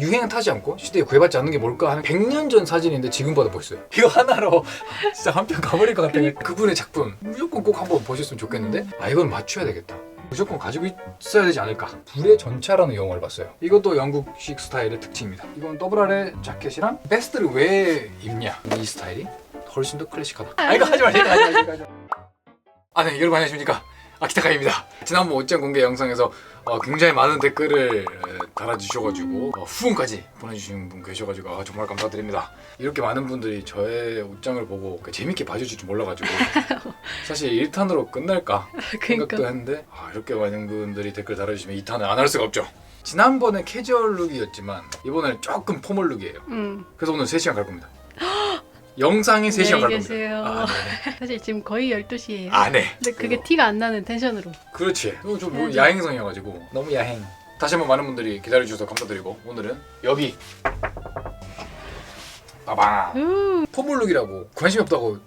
유행은 타지 않고 시대에 구애받지 않는 게 뭘까 하는 100년 전 사진인데 지금 봐도 멋있어요. 이거 하나로 진짜 한 편 가버릴 것 같아요. 그분의 작품 무조건 꼭 한번 보셨으면 좋겠는데 아 이건 맞춰야 되겠다. 무조건 가지고 있어야 되지 않을까. 불의 전차라는 영화를 봤어요. 이것도 영국식 스타일의 특징입니다. 이건 더블 R의 자켓이랑 베스트를 왜 입냐 이 스타일이 훨씬 더 클래식하다. 아 이거 하지 마세요. 하지 마세요. 하지 마세요. 아, 네, 여러분 안녕하십니까. 아키타카입니다. 지난번 옷장 공개 영상에서 어, 굉장히 많은 댓글을 에, 달아주셔가지고 어, 후원까지 보내주신 분 계셔가지고 아, 정말 감사드립니다. 이렇게 많은 분들이 저의 옷장을 보고 그 재밌게 봐주실 줄 몰라가지고 사실 1탄으로 끝날까 생각도 그러니까 했는데 아, 이렇게 많은 분들이 댓글 달아주시면 2탄을 안 할 수가 없죠. 지난번에 캐주얼 룩이었지만 이번에는 조금 포멀 룩이에요. 음. 그래서 오늘 3시간 갈 겁니다. 영상이 3시간 갈 안녕히 겁니다. 계세요. 아, 네네. 사실 지금 거의 12시예요. 아, 네. 근데 그게. 티가 안 나는 텐션으로. 그렇지. 이거 좀 뭐. 야행성이어가지고 너무 야행. 다시 한번 많은 분들이 기다려주셔서 감사드리고 오늘은 여기 빠방 우. 포물룩이라고 관심 없다고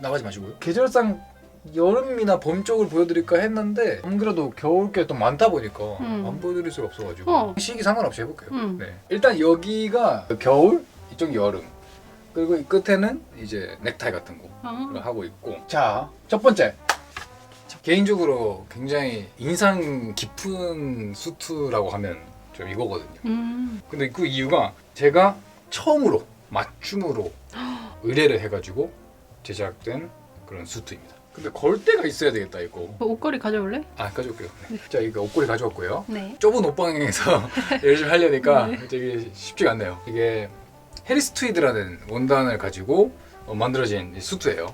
나가지 마시고요. 계절상 여름이나 봄 쪽을 보여드릴까 했는데 안 그래도 겨울 게 또 많다 보니까 음. 안 보여드릴 수가 없어가지고 어. 시기 상관없이 해볼게요. 음. 네. 일단 여기가 겨울, 이쪽 여름. 그리고 이 끝에는 이제 넥타이 같은 거. 아. 하고 있고 자 첫 번째 개인적으로 굉장히 인상 깊은 수트라고 하면 좀 이거거든요 음. 근데 그 이유가 제가 처음으로 맞춤으로 의뢰를 해가지고 제작된 그런 수트입니다 근데 걸 데가 있어야 되겠다 이거 그 옷걸이 가져올래? 아 가져올게요 네. 자 이거 옷걸이 가져왔고요 네. 좁은 옷방에서 열심히 하려니까 네. 되게 쉽지가 않네요. 이게 해리스 트위드라는 원단을 가지고 어, 만들어진 이 수트예요.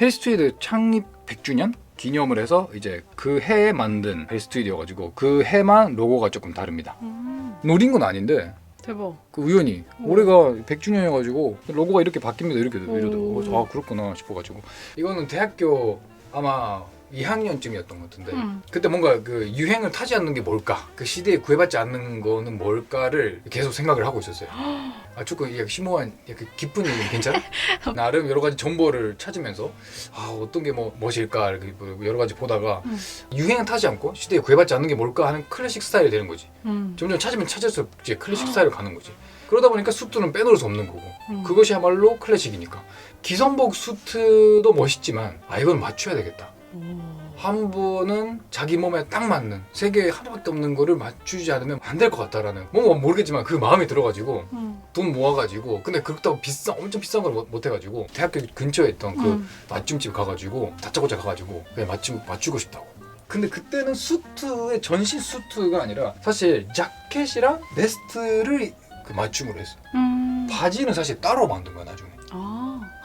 해리스 트위드 창립 100주년 기념을 해서 이제 그 해에 만든 해리스 트위드여가지고 그 해만 로고가 조금 다릅니다. 음. 노린 건 아닌데 대박. 그 우연히 오. 올해가 100주년이어가지고 로고가 이렇게 바뀝니다 이렇게 오. 이러더라고. 그래서 아 그렇구나 싶어가지고 이거는 대학교 아마 2학년쯤이었던 것 같은데 음. 그때 뭔가 그 유행을 타지 않는 게 뭘까? 그 시대에 구애받지 않는 거는 뭘까를 계속 생각을 하고 있었어요. 아 조금 약간 심오한 약간 깊은 얘기 괜찮아? 나름 여러 가지 정보를 찾으면서 아 어떤 게뭐 멋일까 이렇게 뭐 여러 가지 보다가 음. 유행은 타지 않고 시대에 구애받지 않는 게 뭘까 하는 클래식 스타일이 되는 거지. 음. 점점 찾으면 찾을수록 이제 클래식 스타일로 가는 거지. 그러다 보니까 수트는 빼놓을 수 없는 거고 음. 그것이야말로 클래식이니까 기성복 수트도 멋있지만 아 이건 맞춰야 되겠다. 오. 한 분은 자기 몸에 딱 맞는 세계에 하나밖에 없는 거를 맞추지 않으면 안 될 것 같다라는 뭔가 모르겠지만 그 마음이 들어가지고 음. 돈 모아가지고 근데 그렇다고 비싼 엄청 비싼 걸 못 해가지고 대학교 근처에 있던 그 음. 맞춤집 가가지고 다짜고짜 가가지고 그냥 맞춤 맞추고 싶다고. 근데 그때는 수트의 전신 수트가 아니라 사실 자켓이랑 베스트를 그 맞춤으로 했어. 요 음. 바지는 사실 따로 만든 거야 나중에.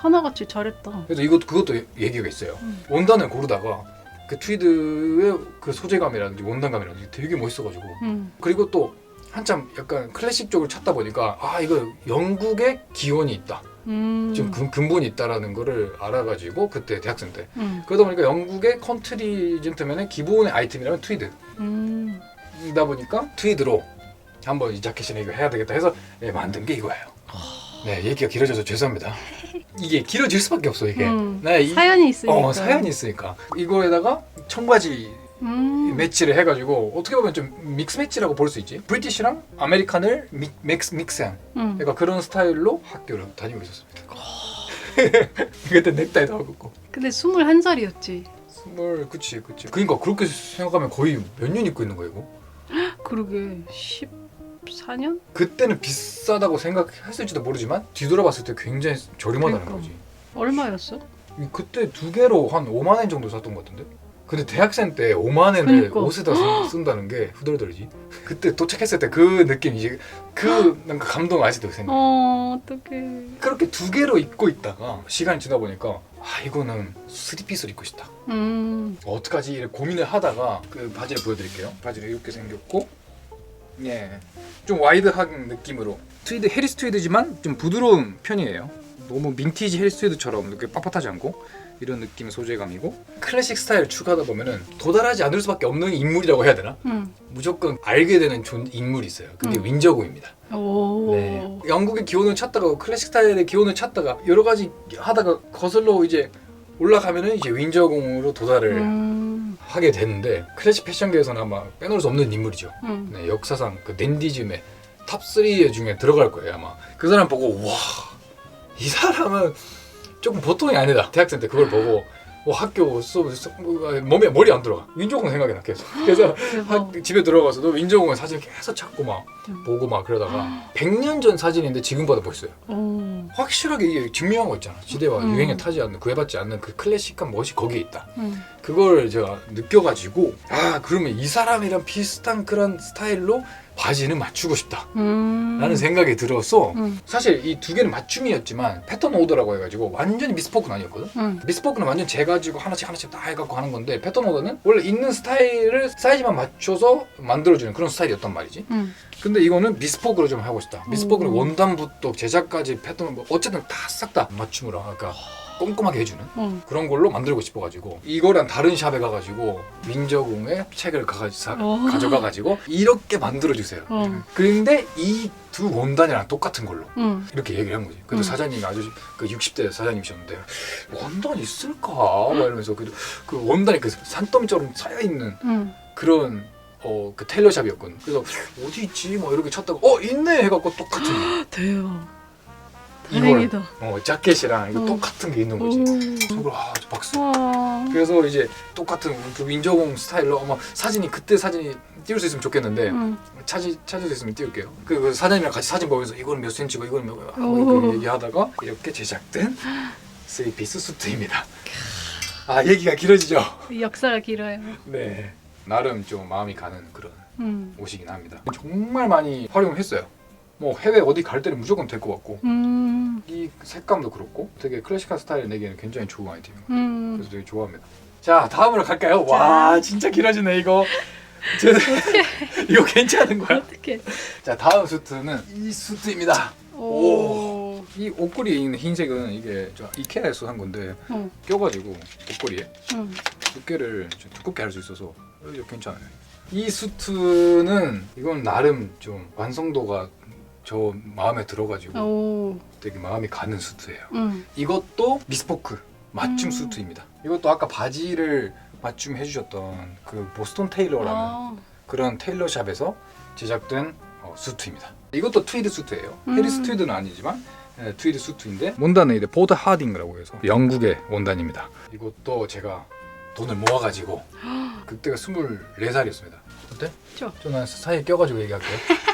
아 하나같이 잘했다. 그래서 이것 그것도 얘기가 있어요. 음. 원단을 고르다가 그 트위드의 그 소재감이라든지 원단감이라든지 되게 멋있어가지고 음. 그리고 또 한참 약간 클래식 쪽을 찾다 보니까 아 이거 영국의 기원이 있다 음. 좀 근, 근본이 있다라는 거를 알아가지고 그때 대학생 때 음. 그러다 보니까 영국의 컨트리 젠틀맨의 기본의 아이템이라면 트위드이다 음. 보니까 트위드로 한번 이 자켓이나 이거 해야 되겠다 해서 네, 만든 게 이거예요 네 얘기가 길어져서 죄송합니다 이게 길어질 수밖에 없어 이게 음. 네, 이- 사연이 있으니까. 어 사연이 있으니까 이거에다가 청바지 음. 매치를 해가지고 어떻게 보면 좀 믹스 매치라고 볼 수 있지 브리티시랑 아메리칸을 미, 믹스 믹스한 음. 그러니까 그런 스타일로 학교를 다니고 있었습니다 그때 넥타이도 하고 있고 근데 21살이었지. 스물 그치 그치 그러니까 그렇게 생각하면 거의 몇 년 입고 있는 거야 이거 그러게 14년? 그때는 비싸다고 생각했을지도 모르지만 뒤돌아봤을 때 굉장히 저렴하다는 그러니까. 거지 얼마였어? 이- 그때 두 개로 한 5만 원 정도 샀던 것 같은데 근데 대학생 때 5만 원을 그러니까. 옷에다 쓴- 쓴다는 게 후덜덜이지 그때 도착했을 때 그 느낌 이제 그 뭔가 감동 아직도 생각 어 어떡해. 그렇게 두 개로 입고 있다가 시간이 지나 보니까 아 이거는 쓰리피스를 입고 싶다 음. 어떡하지 이렇게 고민을 하다가 그 바지를 보여드릴게요 바지는 이렇게 생겼고 예 좀 와이드한 느낌으로 트위드 해리스 트위드지만 좀 부드러운 편이에요 너무 빈티지 해리스 트위드처럼 이렇게 빳빳하지 않고 이런 느낌의 소재감이고 클래식 스타일 추가하다 보면은 도달하지 않을 수밖에 없는 인물이라고 해야 되나? 음. 무조건 알게 되는 존 인물이 있어요 그게 음. 윈저고입니다 오. 네. 영국의 기원을 찾다가 클래식 스타일의 기원을 찾다가 여러 가지 하다가 거슬러 이제 올라가면은 이제 윈저공으로 도달을 음. 하게 되는데 클래식 패션계에서는 아마 빼놓을 수 없는 인물이죠. 음. 네, 역사상 그 댄디즘의 탑3 중에 들어갈 거예요 아마 그 사람 보고 와 이 사람은 조금 보통이 아니다 대학생 때 그걸 보고 뭐 학교 수업 수- 뭐, 몸에 머리 안 들어가 민조공 생각이 나 계속 그래서 대박. 학- 집에 들어가서도 민조공의 사진 계속 찾고 막 음. 보고 막 그러다가 100년 전 사진인데 지금 봐도 멋있어요 오. 확실하게 이게 증명한 거 있잖아 시대와 음. 유행에 타지 않는 구애받지 않는 그 클래식한 멋이 거기에 있다 음. 그걸 제가 느껴가지고 아 그러면 이 사람이랑 비슷한 그런 스타일로 바지는 맞추고 싶다 음. 라는 생각이 들어서 음. 사실 이 두 개는 맞춤이었지만 패턴 오더라고 해가지고 완전히 미스포크는 아니었거든 음. 미스포크는 완전 재가지고 하나씩 하나씩 다 해갖고 하는 건데 패턴 오더는 원래 있는 스타일을 사이즈만 맞춰서 만들어주는 그런 스타일이었단 말이지 음. 근데 이거는 미스포크로 좀 하고 싶다 미스포크는 음. 원단부터 제작까지 패턴 뭐 어쨌든 다 싹 다 맞춤으로 그러니까 꼼꼼하게 해주는 음. 그런 걸로 만들고 싶어가지고 이거랑 다른 샵에 가가지고 민저공의 책을 가가, 사, 오. 가져가가지고 이렇게 만들어주세요. 어. 그런데 이 두 원단이랑 똑같은 걸로 음. 이렇게 얘기를 한 거지. 그래도 음. 사장님이 아주 그 60대 사장님이셨는데 원단 있을까? 막 이러면서 그, 그 원단이 그 산더미처럼 쌓여 있는 음. 그런 어그 테일러샵이었거든. 그래서 어디 있지? 뭐 이렇게 찾다가 어 있네 해갖고 똑같은 거. 대박. 이걸 다행이다. 어 자켓이랑 이거 어. 똑같은 게 있는 거지. 오. 속으로 아 박수. 와. 그래서 이제 똑같은 그 민저공 스타일로 어머 사진이 그때 사진이 띄울 수 있으면 좋겠는데 음. 찾을 찾을 수 있으면 띄울게요. 그, 그 사장님이랑 같이 사진 보면서 이거는 몇 센치고 이거는 몇 이렇게 얘기하다가 이렇게 제작된 쓰리피스 수트입니다. 아 얘기가 길어지죠? 역사가 길어요. 네 나름 좀 마음이 가는 그런 음. 옷이긴 합니다. 정말 많이 활용을 했어요. 뭐 해외 어디 갈 때는 무조건 될 것 같고 음. 이 색감도 그렇고 되게 클래식한 스타일 내기에는 굉장히 좋은 아이템인 것 같아요. 음. 그래서 되게 좋아합니다. 자 다음으로 갈까요? 와 진짜 길어지네 이거. 제- 이거 괜찮은 거야? 어떻게? 자 다음 수트는 이 수트입니다. 오. 이 옷걸이에 있는 흰색은 이게 저 이케아에서 산 건데 어. 껴가지고 옷걸이에 음. 두께를 좀 두껍게 할 수 있어서 이거 괜찮아요. 이 수트는 이건 나름 좀 완성도가 저 마음에 들어가지고 오. 되게 마음이 가는 수트예요. 음. 이것도 미스포크 맞춤 음. 수트입니다. 이것도 아까 바지를 맞춤 해주셨던 그 보스턴 테일러라는 아. 그런 테일러 샵에서 제작된 어, 수트입니다. 이것도 트위드 수트예요. 음. 해리스 트위드는 아니지만 예, 트위드 수트인데 원단은 이제 보드 하딩이라고 해서 영국의 원단입니다. 이것도 제가 돈을 모아가지고 그때가 24살이었습니다. 어때? 좋아. 저는 사이에 껴가지고 얘기할게요.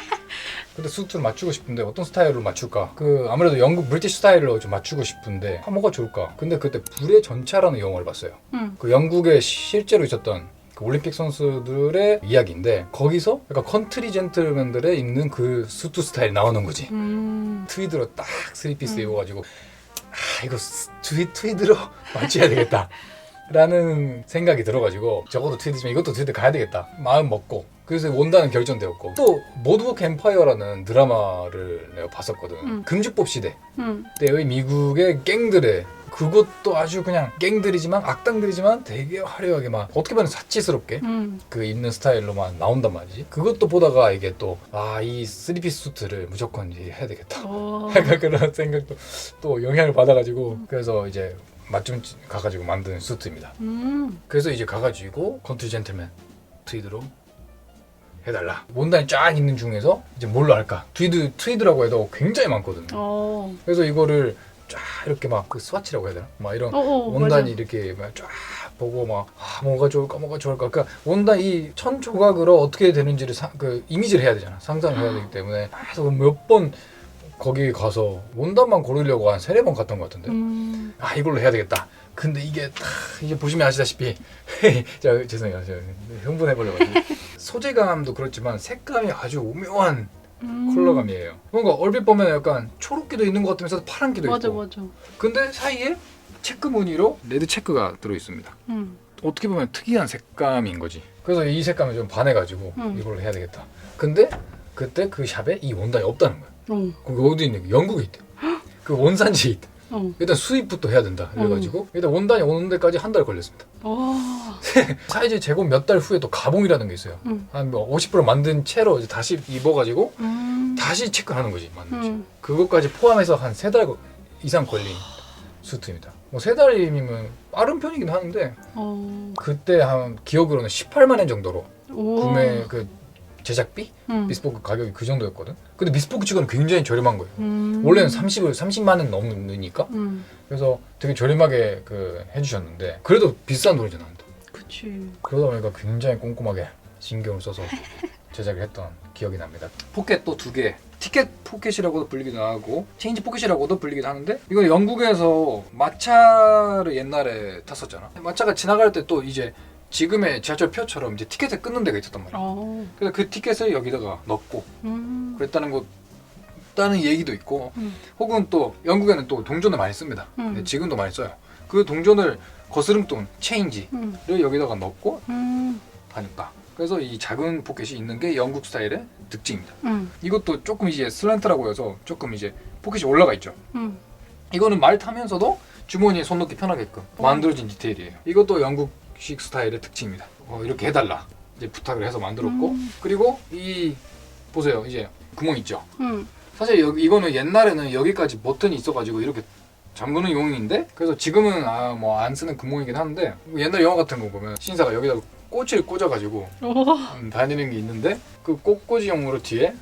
근데 수트를 맞추고 싶은데 어떤 스타일로 맞출까? 그 아무래도 영국 브리티시 스타일로 좀 맞추고 싶은데 아, 뭐가 좋을까? 근데 그때 불의 전차라는 영화를 봤어요. 음. 그 영국에 실제로 있었던 그 올림픽 선수들의 이야기인데 거기서 약간 컨트리 젠틀맨들의 입는 그 수트 스타일 나오는 거지. 음. 트위드로 딱 스리피스 음. 입어가지고 아 이거 스- 트위, 트위드로 맞춰야 되겠다 라는 생각이 들어가지고 적어도 트위드지만 이것도 트위드 가야 되겠다. 마음 먹고. 그래서 원단은 결정되었고. 또 모드워크 엠파이어라는 드라마를 내가 봤었거든. 음. 금주법 시대. 음. 때의 미국의 갱들의 그것도 아주 그냥 갱들이지만 악당들이지만 되게 화려하게 막 어떻게 보면 사치스럽게 음. 그 입는 스타일로만 나온단 말이지. 그것도 보다가 이게 또 아 이 쓰리피스 수트를 무조건 이제 해야 되겠다. 오. 약간 그런 생각도 또 영향을 받아가지고. 그래서 이제 맞춤 가가지고 만든 수트입니다. 음. 그래서 이제 가가지고 컨트리 젠틀맨 트위드로 해달라. 원단이 쫙 있는 중에서 이제 뭘로 할까? 트위드 트위드라고 해도 굉장히 많거든요. 어. 그래서 이거를 쫙 이렇게 막 그 스와치라고 해야 되나? 막 이런 어, 어, 원단이 맞아. 이렇게 막쫙 보고 막 아, 뭐가 좋을까 뭐가 좋을까. 그러니까 원단 이 천 조각으로 어떻게 되는지를 사, 그 이미지를 해야 되잖아. 상상을 해야 되기 때문에. 계속 몇번 거기 가서 원단만 고르려고 한 세네 번 갔던 것 같은데 음. 아 이걸로 해야 되겠다 근데 이게 다 이게 보시면 아시다시피 자 죄송해요 제가 흥분해 버려가지고 소재감도 그렇지만 색감이 아주 오묘한 음. 컬러감이에요 뭔가 얼핏 보면 약간 초록기도 있는 것 같으면서 파란기도 맞아 있고 맞아. 근데 사이에 체크 무늬로 레드 체크가 들어 있습니다. 음. 어떻게 보면 특이한 색감인 거지. 그래서 이 색감에 좀 반해가지고 음. 이걸로 해야 되겠다. 근데 그때 그 샵에 이 원단이 없다는 거야. 어. 거기 어디 있는 거? 영국에 있대. 그 원산지에 있대. 어. 일단 수입부터 해야 된다. 그래가지고 일단 원단이 오는 데까지 한 달 걸렸습니다. 와. 사이즈 제곱 몇달 후에 또 가봉이라는 게 있어요. 음. 한50% 만든 채로 이제 다시 입어가지고 음. 다시 체크하는 거지 맞는지. 음. 그것까지 포함해서 한 세 달 이상 걸린 수트입니다. 뭐 세 달이면 빠른 편이긴 하는데 어. 그때 한 기억으로는 18만 원 정도로 오. 구매 그 제작비 음. 미스포크 가격이 그 정도였거든. 근데 미스포크 치고는 굉장히 저렴한 거예요. 음. 원래는 30을 30만 원 넘으니까 음. 그래서 되게 저렴하게 그 해주셨는데 그래도 비싼 돈이잖아. 그치. 그러다 보니까 굉장히 꼼꼼하게 신경을 써서 제작을 했던 기억이 납니다. 포켓 또 두 개. 티켓 포켓이라고도 불리기도 하고 체인지 포켓이라고도 불리기도 하는데 이거 영국에서 마차를 옛날에 탔었잖아. 마차가 지나갈 때 또 이제 지금의 지하철 표처럼 이제 티켓을 끊는 데가 있었단 말이야. 어. 그래서 그 티켓을 여기다가 넣고 음. 그랬다는 것 다는 얘기도 있고 음. 혹은 또 영국에는 또 동전을 많이 씁니다. 음. 네, 지금도 많이 써요. 그 동전을 거스름돈 체인지를 음. 여기다가 넣고 음. 다녔다. 그래서 이 작은 포켓이 있는 게 영국 스타일의 특징입니다. 음. 이것도 조금 이제 슬란트라고 해서 조금 이제 포켓이 올라가 있죠. 음. 이거는 말 타면서도 주머니에 손 넣기 편하게끔 어. 만들어진 디테일이에요. 이것도 영국 식 스타일의 특징입니다. 어, 이렇게 해달라 이제 부탁을 해서 만들었고 음. 그리고 이 보세요 이제 구멍 있죠. 음. 사실 여기 이거는 옛날에는 여기까지 버튼이 있어가지고 이렇게 잠그는 용인데 그래서 지금은 아 뭐 안 쓰는 구멍이긴 한데 옛날 영화 같은 거 보면 신사가 여기다 꼬치를 꽂아가지고 오. 음, 다니는 게 있는데 그 꽃꽂이용으로 뒤에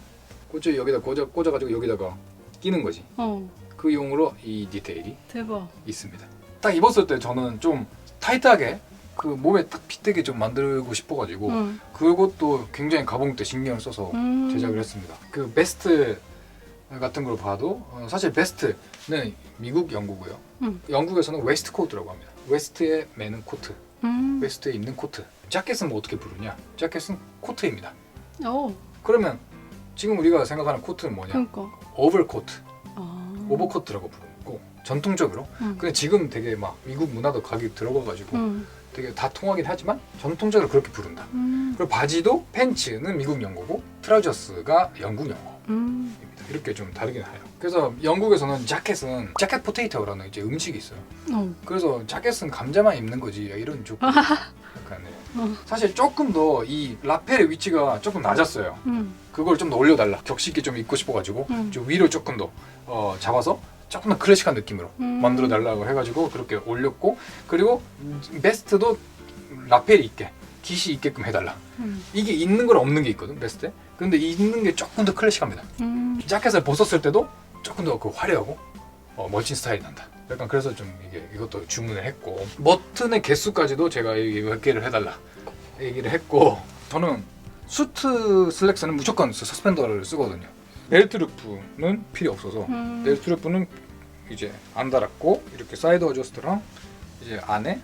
꽃을 여기다 꽂아 꽂아가지고 여기다가 끼는 거지. 어. 그 용으로 이 디테일이 대박. 있습니다. 딱 입었을 때 저는 좀 타이트하게 그 몸에 딱 핏되게 좀 만들고 싶어가지고 음. 그것도 굉장히 가봉 때 신경을 써서 음. 제작을 했습니다. 그 베스트 같은 걸 봐도 어, 사실 베스트는 미국 연구고요. 음. 영국에서는 웨스트 코트라고 합니다. 웨스트에 매는 코트, 음. 웨스트에 입는 코트. 자켓은 뭐 어떻게 부르냐? 자켓은 코트입니다. 오. 그러면 지금 우리가 생각하는 코트는 뭐냐? 그러니까. 오버코트, 아. 오버 코트라고 부르고 전통적으로. 음. 근데 지금 되게 막 미국 문화도 가기 들어가가지고 음. 되게 다 통하긴 하지만 전통적으로 그렇게 부른다. 음. 그리고 바지도 팬츠는 미국 연고고 트라우저스가 영국 연고. 음. 입니다. 이렇게 좀 다르긴 해요. 그래서 영국에서는 자켓은 자켓 포테이토라는 이제 음식이 있어요. 어. 그래서 자켓은 감자만 입는 거지 이런 조금 약간 네. 어. 사실 조금 더 이 라펠의 위치가 조금 낮았어요. 음. 그걸 좀 더 올려달라. 격식 있게 좀 입고 싶어가지고 음. 좀 위로 조금 더 어, 잡아서 조금 더 클래식한 느낌으로 음. 만들어 달라고 해가지고 그렇게 올렸고 그리고 베스트도 라펠이 있게 깃이 있게끔 해달라. 음. 이게 있는 걸 없는 게 있거든 베스트에. 근데 있는 게 조금 더 클래식합니다. 음. 자켓을 벗었을 때도 조금 더 그 화려하고 어, 멋진 스타일이 난다. 약간 그래서 좀 이게 이것도 주문을 했고 버튼의 개수까지도 제가 이몇 개를 해달라 얘기를 했고 저는 수트 슬랙스는 무조건 그 서스펜더를 쓰거든요. 벨트 루프는 필요 없어서 음. 벨트 루프는 이제 안 달았고 이렇게 사이드 어저스트랑 이제 안에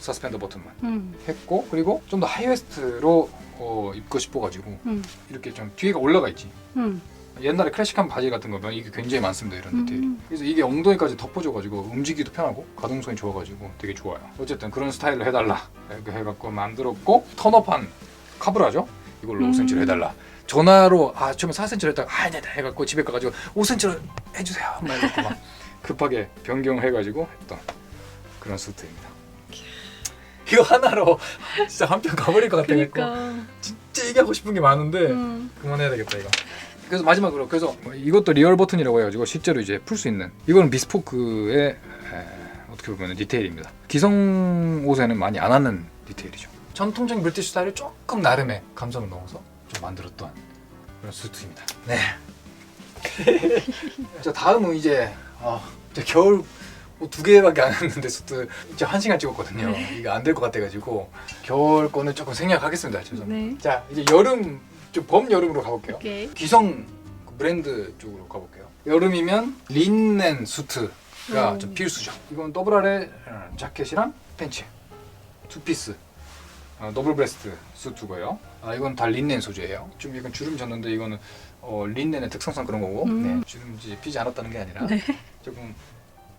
서스펜더 버튼만 음. 했고 그리고 좀 더 하이웨스트로 어, 입고 싶어가지고 음. 이렇게 좀 뒤가 올라가 있지. 음. 옛날에 클래식한 바지 같은 거면 이게 굉장히 많습니다 이런 디테일이 음. 그래서 이게 엉덩이까지 덮어줘가지고 움직이기도 편하고 가동성이 좋아가지고 되게 좋아요 어쨌든 그런 스타일로 해달라 이렇게 해갖고 만들었고 턴업한 카브라죠 이걸로 음. 5cm로 해달라 전화로 아 처음에 4cm로 했다가 아 아니다 해갖고 집에 가가지고 5cm로 해주세요 막 이렇게 막 급하게 변경해가지고 했던 그런 수트입니다 이거 하나로 진짜 한편 가버릴 것 같아가지고 그러니까. 진짜 얘기하고 싶은 게 많은데 음. 그만해야 되겠다 이거. 그래서 마지막으로 그래서 뭐 이것도 리얼 버튼이라고 해가지고 실제로 이제 풀 수 있는 이거는 미스포크의 에, 어떻게 보면 디테일입니다. 기성 옷에는 많이 안 하는 디테일이죠. 전통적인 브리티시 스타일을 조금 나름의 감성을 넣어서 좀 만들었던 그런 수트입니다. 네. 자 다음은 이제 아, 겨울 옷두 개밖에 안 했는데 수트 이제 한 시간 찍었거든요. 네. 이거 안 될 것 같아가지고 겨울 거는 조금 생략하겠습니다. 죄송합니다. 네. 자 이제 여름 좀 범 여름으로 가볼게요. 오케이. 기성 그 브랜드 쪽으로 가볼게요. 여름이면 린넨 수트가 음. 좀 필수죠. 이건 더블 아래 어, 자켓이랑 팬츠 두 피스 어, 더블 브레스트 수트고요. 아 이건 다 린넨 소재예요. 좀 이건 주름 졌는데 이거는 어, 린넨의 특성상 그런 거고 음. 네, 주름지 피지 않았다는 게 아니라 네. 조금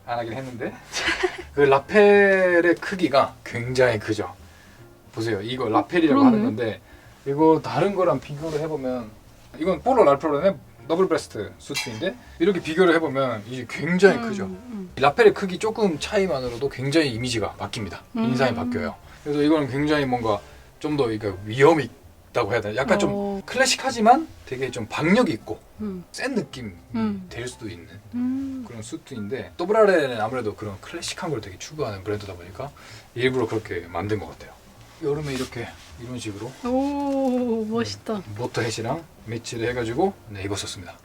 안 하긴 했는데 그 라펠의 크기가 굉장히 크죠. 보세요. 이거 라펠이라고 그러네. 하는 건데 이거 다른 거랑 비교를 해보면 이건 폴로 랄프로의 더블 브레스트 수트인데 이렇게 비교를 해보면 이게 굉장히 크죠. 음. 이 라펠의 크기 조금 차이만으로도 굉장히 이미지가 바뀝니다. 음. 인상이 바뀌어요. 그래서 이거는 굉장히 뭔가 좀 더 위험이 있다고 해야 되나? 약간 좀 어. 클래식하지만 되게 좀 박력이 있고 음. 센 느낌이 음. 될 수도 있는 음. 그런 수트인데 더블아레는 아무래도 그런 클래식한 걸 되게 추구하는 브랜드다 보니까 일부러 그렇게 만든 것 같아요. 여름에 이렇게 이런 식으로 오 멋있다. 모터 햇이랑 매치를 해가지고 네 입었었습니다.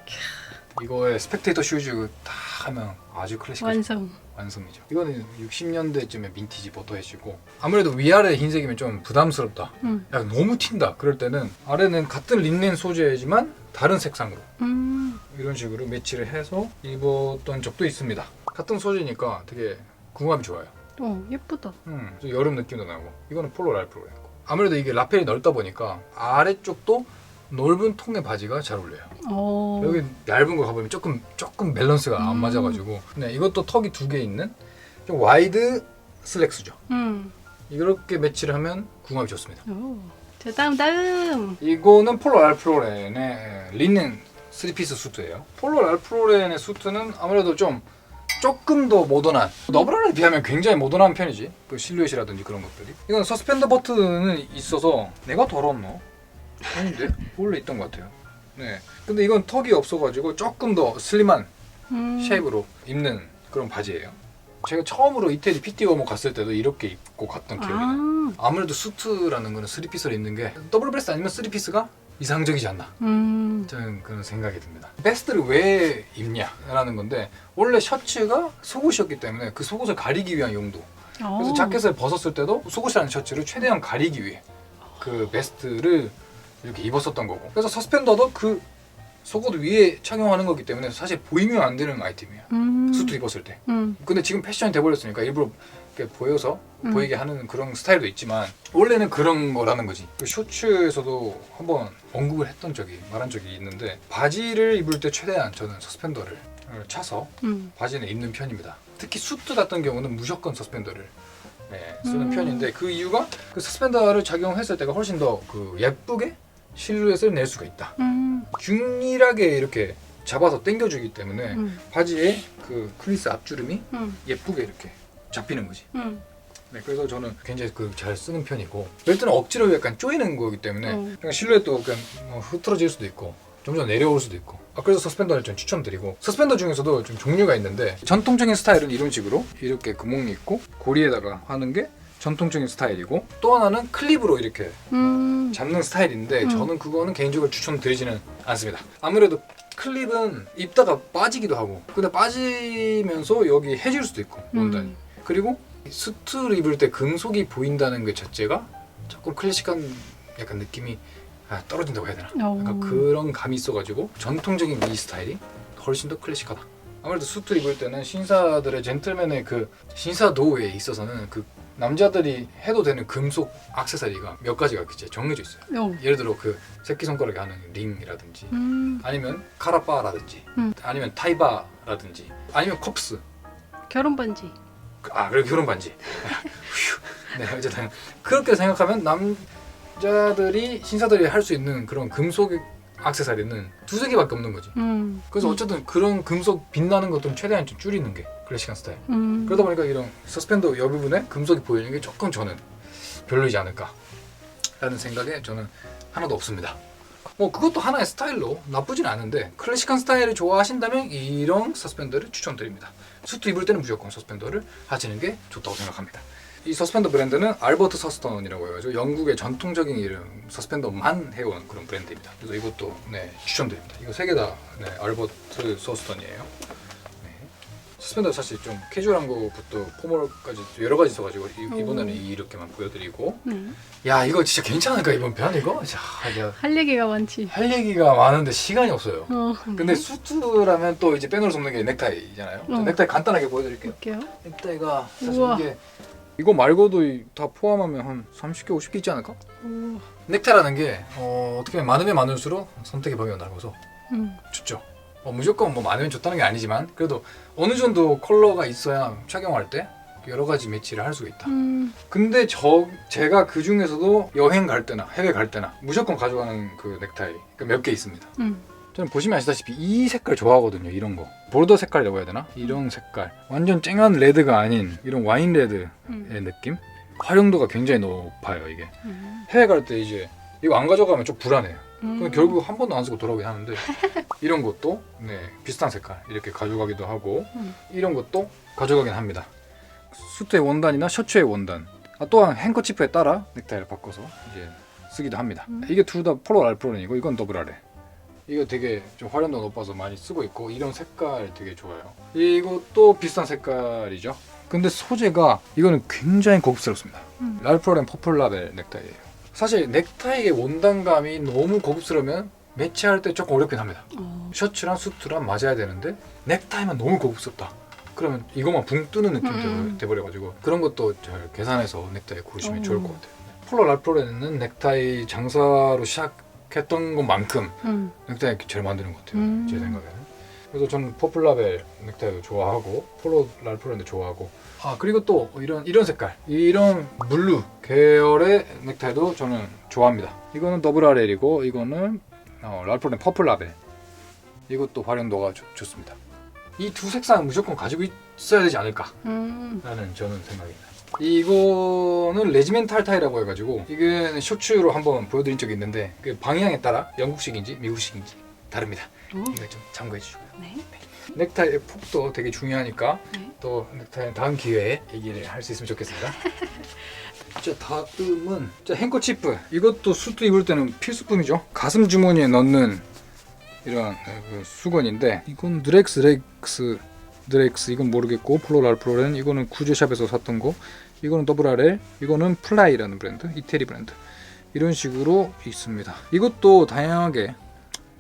이거에 스펙테이터 슈즈 다 하면 아주 클래식한 완성. 완성이죠. 이거는 60년대쯤에 빈티지 모터햇이고 아무래도 위아래 흰색이면 좀 부담스럽다. 음. 야 너무 튄다. 그럴 때는 아래는 같은 린넨 소재지만 다른 색상으로 음. 이런 식으로 매치를 해서 입었던 적도 있습니다. 같은 소재니까 되게 궁합이 좋아요. 어 예쁘다. 음, 좀 여름 느낌도 나고 이거는 폴로 랄프로였고 아무래도 이게 라펠이 넓다 보니까 아래쪽도 넓은 통의 바지가 잘 어울려요. 어. 여기 얇은 거 가보면 조금 조금 밸런스가 안 음. 맞아가지고 네 이것도 턱이 두 개 있는 좀 와이드 슬랙스죠. 음. 이렇게 매치를 하면 궁합이 좋습니다. 오. 자 다음 다음. 이거는 폴로 랄프로렌의 린넨 3피스 수트예요. 폴로 랄프로렌의 수트는 아무래도 좀 조금 더 모던한 너브라에 비하면 굉장히 모던한 편이지 그 실루엣이라든지 그런 것들이 이건 서스펜더 버튼은 있어서 내가 더럽노? 아닌데 원래 있던 것 같아요 네 근데 이건 턱이 없어가지고 조금 더 슬림한 음. 쉐입으로 입는 그런 바지예요 제가 처음으로 이태리 PT 워머 갔을 때도 이렇게 입고 갔던 기억이 나요 아. 아무래도 수트라는 거는 3피스를 입는 게 더블 브레스트 아니면 3피스가 이상적이지 않나 음. 저는 그런 생각이 듭니다. 베스트를 왜 입냐라는 건데 원래 셔츠가 속옷이었기 때문에 그 속옷을 가리기 위한 용도. 그래서 어. 자켓을 벗었을 때도 속옷이라는 셔츠를 최대한 가리기 위해 그 베스트를 이렇게 입었었던 거고. 그래서 서스펜더도 그 속옷 위에 착용하는 거기 때문에 사실 보이면 안 되는 아이템이에요. 음. 수트 입었을 때. 음. 근데 지금 패션이 돼버렸으니까 일부러 이렇게 보여서 음. 보이게 하는 그런 스타일도 있지만 원래는 그런 거라는 거지. 그 쇼츠에서도 한번 언급을 했던 적이 말한 적이 있는데 바지를 입을 때 최대한 저는 서스펜더를 차서 음. 바지는 입는 편입니다. 특히 수트 같은 경우는 무조건 서스펜더를 네, 쓰는 음. 편인데 그 이유가 그 서스펜더를 착용했을 때가 훨씬 더 그 예쁘게 실루엣을 낼 수가 있다. 음. 균일하게 이렇게 잡아서 당겨주기 때문에 음. 바지에 그 크리스 앞주름이 음. 예쁘게 이렇게 잡히는 거지. 음. 네, 그래서 저는 굉장히 그 잘 쓰는 편이고 벨트는 억지로 약간 조이는 거기 때문에 어. 그냥 실루엣도 그냥 뭐 흐트러질 수도 있고 점점 내려올 수도 있고 아, 그래서 서스펜더를 좀 추천드리고 서스펜더 중에서도 좀 종류가 있는데 전통적인 스타일은 이런 식으로 이렇게 구멍이 있고 고리에다가 하는 게 전통적인 스타일이고 또 하나는 클립으로 이렇게 음. 잡는 스타일인데 음. 저는 그거는 개인적으로 추천드리지는 않습니다. 아무래도 클립은 입다가 빠지기도 하고 근데 빠지면서 여기 해질 수도 있고 원단이 음. 그리고 수트를 입을 때 금속이 보인다는 것 자체가 조금 클래식한 약간 느낌이 아, 떨어진다고 해야 되나 어. 약간 그런 감이 있어가지고 전통적인 이 스타일이 훨씬 더 클래식하다 아무래도 수트 입을 때는 신사들의 젠틀맨의 그 신사도에 있어서는 그 남자들이 해도 되는 금속 액세서리가 몇 가지가 이제 정해져 있어요 어. 예를 들어 그 새끼 손가락에 하는 링이라든지 음. 아니면 카라바라든지 음. 아니면 타이바라든지 아니면 컵스 결혼 반지. 아 그리고 결혼 반지 휴. 네 어쨌든 그렇게 생각하면 남자들이 신사들이 할 수 있는 그런 금속 액세서리는 두세 개밖에 없는 거지 음. 그래서 음. 어쨌든 그런 금속 빛나는 것들은 최대한 좀 줄이는 게 클래식한 스타일 음. 그러다 보니까 이런 서스펜더 여부분에 금속이 보이는 게 조금 저는 별로이지 않을까 라는 생각에 저는 하나도 없습니다 뭐 그것도 하나의 스타일로 나쁘진 않은데 클래식한 스타일을 좋아하신다면 이런 서스펜더를 추천드립니다 수트 입을 때는 무조건 서스펜더를 하시는 게 좋다고 생각합니다 이 서스펜더 브랜드는 알버트 서스턴이라고 해가지고 영국의 전통적인 이름 서스펜더만 해온 그런 브랜드입니다 그래서 이것도 네, 추천드립니다 이거 세 개다 네, 알버트 서스턴이에요 네. 서스펜더 사실 좀 캐주얼한 거부터 포멀까지 여러 가지 있어가지고 이, 이번에는 오. 이렇게만 보여드리고 음. 야 이거 진짜 괜찮을까 이번 편 이거? 자, 내가 할 얘기가 많지. 할 얘기가 많은데 시간이 없어요. 어. 근데 수트라면 또 이제 빼놓을 수 없는 게 넥타이잖아요. 자, 어. 넥타이 간단하게 보여드릴게요. 볼게요. 넥타이가 사실 우와. 이게 이거 말고도 이- 다 포함하면 한 30개, 50개 있지 않을까? 오. 넥타이라는 게 어, 어떻게 보면 많으면 많을수록 선택의 범위가 넓어서 음. 좋죠. 어, 무조건 뭐 많으면 좋다는 게 아니지만 그래도 어느 정도 컬러가 있어야 착용할 때 여러 가지 매치를 할 수가 있다. 음. 근데 저 제가 그 중에서도 여행 갈 때나 해외 갈 때나 무조건 가져가는 그 넥타이 몇 개 있습니다. 음. 저는 보시면 아시다시피 이 색깔 좋아하거든요. 이런 거 보르더 색깔이라고 해야 되나? 이런 색깔 완전 쨍한 레드가 아닌 이런 와인 레드의 음. 느낌. 활용도가 굉장히 높아요 이게. 음. 해외 갈 때 이제 이거 안 가져가면 좀 불안해요. 음. 근데 결국 한 번도 안 쓰고 돌아오긴 하는데 이런 것도 네 비슷한 색깔 이렇게 가져가기도 하고 음. 이런 것도 가져가긴 합니다. 수트의 원단이나 셔츠의 원단 아, 또한 행커치프에 따라 넥타이를 바꿔서 이제 쓰기도 합니다. 음. 이게 둘 다 폴로 알프론이고 이건 더블 아레. 이거 되게 좀 활용도 높아서 많이 쓰고 있고 이런 색깔 되게 좋아요. 이것도 비싼 색깔이죠. 근데 소재가 이거는 굉장히 고급스럽습니다. 음. 랄프로렌 퍼플 라벨 넥타이예요. 사실 넥타이의 원단감이 너무 고급스러우면 매치할 때 조금 어렵긴 합니다. 어. 셔츠랑 수트랑 맞아야 되는데 넥타이만 너무 고급스럽다. 그러면 이것만 붕 뜨는 느낌 음. 돼- 돼버려가지고 그런 것도 잘 계산해서 넥타이 고르시면 어. 좋을 것 같아요. 폴로 랄프로렌은 넥타이 장사로 시작 했던 것만큼 음. 넥타이 잘 만드는 것 같아요. 음. 제 생각에는. 그래서 저는 퍼플라벨 넥타이도 좋아하고 폴로 랄프로렌도 좋아하고 아 그리고 또 이런 이런 색깔 이런 블루 계열의 넥타이도 저는 좋아합니다. 이거는 더블 RL이고 이거는 어, 랄프로렌 퍼플라벨 이것도 활용도가 좋, 좋습니다. 이 두 색상은 무조건 가지고 있어야 되지 않을까 음. 라는 저는 생각입니다. 이거는 레지멘탈 타이라고 해가지고 이게 쇼츠로 한번 보여드린 적이 있는데 그 방향에 따라 영국식인지 미국식인지 다릅니다. 오. 이거 좀 참고해 주시고요. 네. 넥타이의 폭도 되게 중요하니까 네. 또 넥타이 다음 기회에 얘기를 할 수 있으면 좋겠습니다. 자 다음은 자 행커치프 이것도 수트 입을 때는 필수품이죠. 가슴 주머니에 넣는 이런 그 수건인데 이건 드렉스 렉스 드렉스 이건 모르겠고 플로랄프로렌 이거는 구제샵에서 샀던 거 이거는 더블 RL 이거는 플라이라는 브랜드 이태리 브랜드 이런 식으로 있습니다. 이것도 다양하게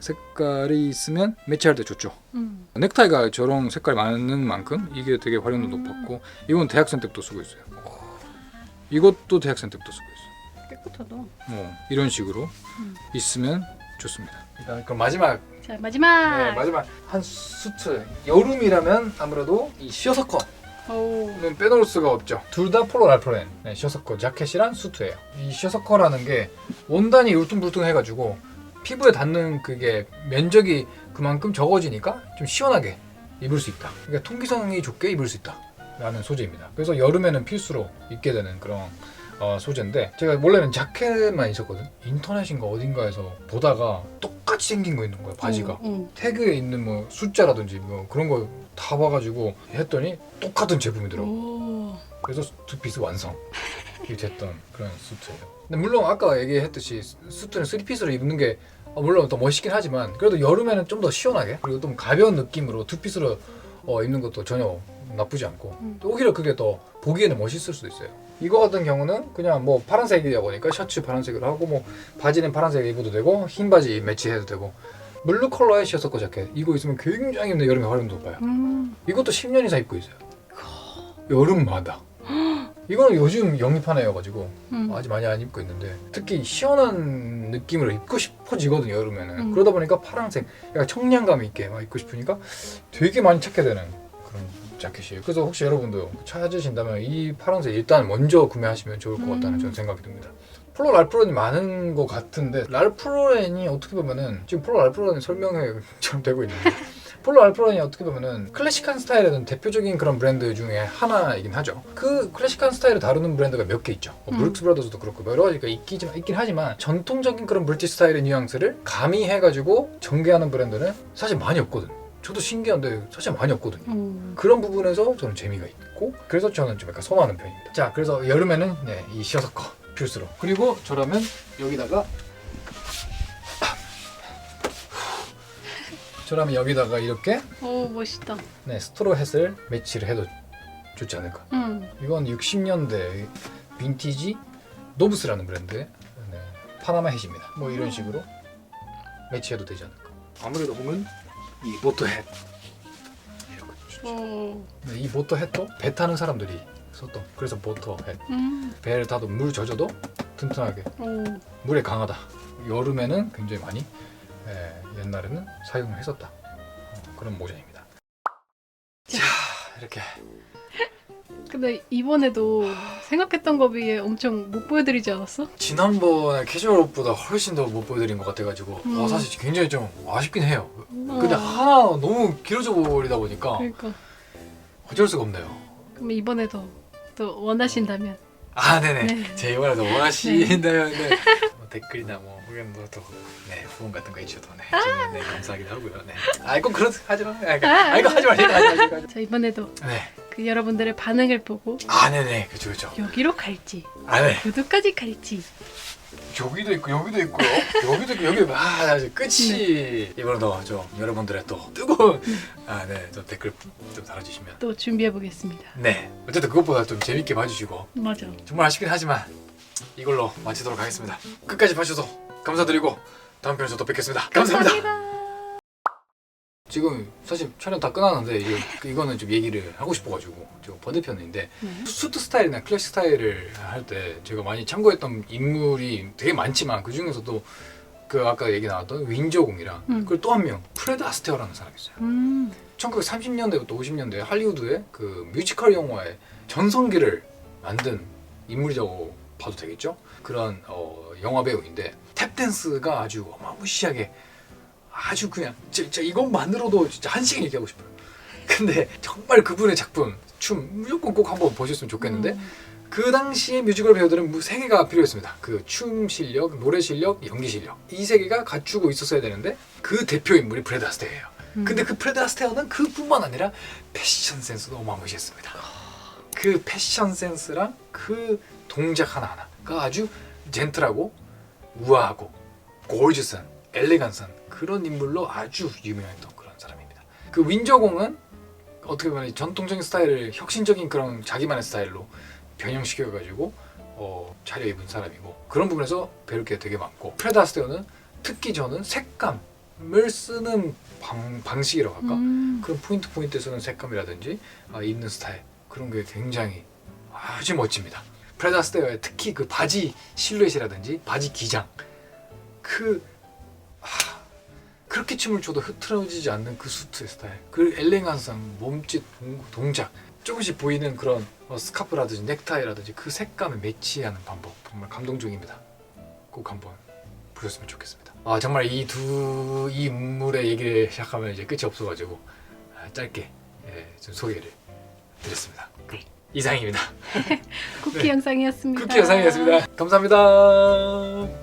색깔이 있으면 매치할 때 좋죠. 음. 넥타이가 저런 색깔 많은 만큼 이게 되게 활용도 음. 높았고 이건 대학생 때부터 쓰고 있어요. 이것도 대학생 때부터 쓰고 있어요. 깨끗하다. 뭐 이런 식으로 음. 있으면 좋습니다. 일단 그럼 마지막 자 마지막. 네, 마지막 한 수트 여름이라면 아무래도 이 시어서커는 오. 빼놓을 수가 없죠. 둘 다 폴로 랄프렌 네, 시어서커 자켓이랑 수트예요. 이 시어서커라는 게 원단이 울퉁불퉁해가지고 피부에 닿는 그게 면적이 그만큼 적어지니까 좀 시원하게 입을 수 있다. 그러니까 통기성이 좋게 입을 수 있다. 라는 소재입니다. 그래서 여름에는 필수로 입게 되는 그런 어, 소재인데 제가 원래는 자켓만 있었거든. 인터넷인가 어딘가에서 보다가 똑같이 생긴 거 있는 거야 바지가. 음. 태그에 있는 뭐 숫자라든지 뭐 그런 거 다 봐가지고 했더니 똑같은 제품이더라고. 오. 그래서 두 피스 완성 이 됐던 그런 수트예요. 근데 물론 아까 얘기했듯이 수트는 쓰리 피스로 입는 게 어, 물론 더 멋있긴 하지만 그래도 여름에는 좀 더 시원하게 그리고 좀 가벼운 느낌으로 두 피스로 어, 입는 것도 전혀 나쁘지 않고 음. 또 오히려 그게 더 보기에는 멋있을 수도 있어요. 이거 같은 경우는 그냥 뭐 파란색이다 보니까 셔츠 파란색으로 하고 뭐 바지는 파란색 입어도 되고 흰 바지 매치해도 되고 블루 컬러의 셔츠거 자켓 이거 있으면 굉장히 내 여름에 활용도 높아요. 음. 이것도 10년 이상 입고 있어요. 여름마다. 이거는 요즘 영입하네여가지고 음. 아직 많이 안 입고 있는데 특히 시원한 느낌으로 입고 싶어지거든요 여름에는 음. 그러다 보니까 파란색 약간 청량감 있게 막 입고 싶으니까 되게 많이 찾게 되는 자켓이에요 그래서 혹시 여러분도 찾으신다면 이 파란색 일단 먼저 구매하시면 좋을 것 같다는 음. 저는 생각이 듭니다 폴로 랄프로렌이 많은 것 같은데 랄프로렌이 어떻게 보면은 지금 폴로 랄프로렌 설명회처럼 되고 있는데 폴로 알프론이 어떻게 보면은 클래식한 스타일의 는 대표적인 그런 브랜드 중에 하나이긴 하죠. 그 클래식한 스타일을 다루는 브랜드가 몇 개 있죠. 뭐 음. 브룩스 브라더스도 그렇고 뭐 여러 가지가 있긴, 있긴 하지만 전통적인 그런 브리티 스타일의 뉘앙스를 가미해가지고 전개하는 브랜드는 사실 많이 없거든. 저도 신기한데 사실 많이 없거든요. 음. 그런 부분에서 저는 재미가 있고 그래서 저는 좀 약간 선호하는 편입니다. 자 그래서 여름에는 네, 이 시어서커 필수로 그리고 저라면 여기다가 저라면 여기다가 이렇게 오 멋있다. 네, 스트로 햇을 매치를 해도 좋지 않을까. 음. 이건 60년대 빈티지 노브스라는 브랜드의 네, 파나마 햇입니다. 뭐 이런 식으로 매치해도 되지 않을까. 아무래도 보면 이 모터 햇 이렇게. 오. 네, 이 모터 햇도 배 타는 사람들이 썼던 그래서 모터 햇 음. 배를 타도 물 젖어도 튼튼하게 오. 물에 강하다. 여름에는 굉장히 많이 예, 옛날에는 사용을 했었다. 어, 그런 모자입니다. 자 이렇게 근데 이번에도 생각했던 거 비해 엄청 못 보여드리지 않았어? 지난번에 캐주얼 옷보다 훨씬 더 못 보여드린 것 같아가지고 음. 어, 사실 굉장히 좀 아쉽긴 해요. 어. 근데 하나 너무 길어져 버리다 보니까 그러니까. 어쩔 수가 없네요. 그럼 이번에도 또 원하신다면. 아 네네 네. 제 이번에도 원하신다면 네. 뭐 댓글이나 뭐 혹은 후원 같은 거 해주셔도 네, 저는 네 감사하기도 하고요. 네. 아 이거 그런 하지 마. 아, 이거, 아, 아 이거 하지 마세요. 하지 마세요. 하지 마세요. 자 이번에도 네. 그그 여러분들의 반응을 보고 아 네네. 그쵸 그쵸 여기로 갈지 아 네. 구두까지 갈지. 여기도 있고 여기도 있고요. 여기도 있고 여기 아 아주 끝이 이번에도 좀 여러분들의 또 뜨거운 아 네 또 댓글 좀 달아주시면. 또 준비해 보겠습니다. 네. 어쨌든 그것보다 좀 재밌게 봐주시고. 맞아. 정말 아쉽긴 하지만 이걸로 마치도록 하겠습니다. 끝까지 봐주셔서 감사드리고 다음 편에서 또 뵙겠습니다. 감사합니다. 지금 사실 촬영 다 끝났는데 이제 이거는 좀 얘기를 하고 싶어가지고 저 번외편인데 네. 수트 스타일이나 클래식 스타일을 할 때 제가 많이 참고했던 인물이 되게 많지만 그 중에서도 그 아까 얘기 나왔던 윈저공이랑 음. 그리고 또 한 명 프레드 아스테어라는 사람이 있어요. 음. 1930년대부터 50년대 할리우드의 그 뮤지컬 영화의 전성기를 만든 인물이라고 봐도 되겠죠. 그런 어, 영화 배우인데 탭 댄스가 아주 어마무시하게 아주 그냥 진짜 이것만으로도 진짜 한 시간 얘기하고 싶어요. 근데 정말 그분의 작품 춤 무조건 꼭 한번 보셨으면 좋겠는데 음. 그 당시에 뮤지컬 배우들은 무- 세 개가 필요했습니다. 그 춤 실력, 노래 실력, 연기 실력 이 세 개가 갖추고 있었어야 되는데 그 대표 인물이 브래드 아스테예요. 음. 근데 그 프레드 아스테어는 그뿐만 아니라 패션 센스도 어마무시했습니다. 그 패션 센스랑 그 동작 하나하나가 아주 젠틀하고 우아하고 골지한 엘레간스한 그런 인물로 아주 유명했던 그런 사람입니다. 그 윈저공은 어떻게 보면 전통적인 스타일을 혁신적인 그런 자기만의 스타일로 변형시켜가지고 어, 차려입은 사람이고 그런 부분에서 배울 게 되게 많고 프레드 아스테어는 특히 저는 색감을 쓰는 방, 방식이라고 할까? 음. 그런 포인트 포인트 쓰는 색감이라든지 아, 입는 스타일 그런 게 굉장히 아주 멋집니다. 프레드 아스테어의 특히 그 바지 실루엣이라든지 바지 기장 그 아, 그렇게 춤을 춰도 흐트러지지 않는 그 수트의 스타일 그 엘레강상 몸짓 동- 동작 조금씩 보이는 그런 어, 스카프라든지 넥타이라든지 그 색감에 매치하는 방법 정말 감동적입니다. 꼭 한번 보셨으면 좋겠습니다. 아 정말 이 두이 인물의 얘기를 시작하면 이제 끝이 없어가지고 아, 짧게 예, 좀 소개를 드렸습니다. 그, 이상입니다. 쿠키 네. 영상이었습니다. 쿠키 영상이었습니다. 감사합니다.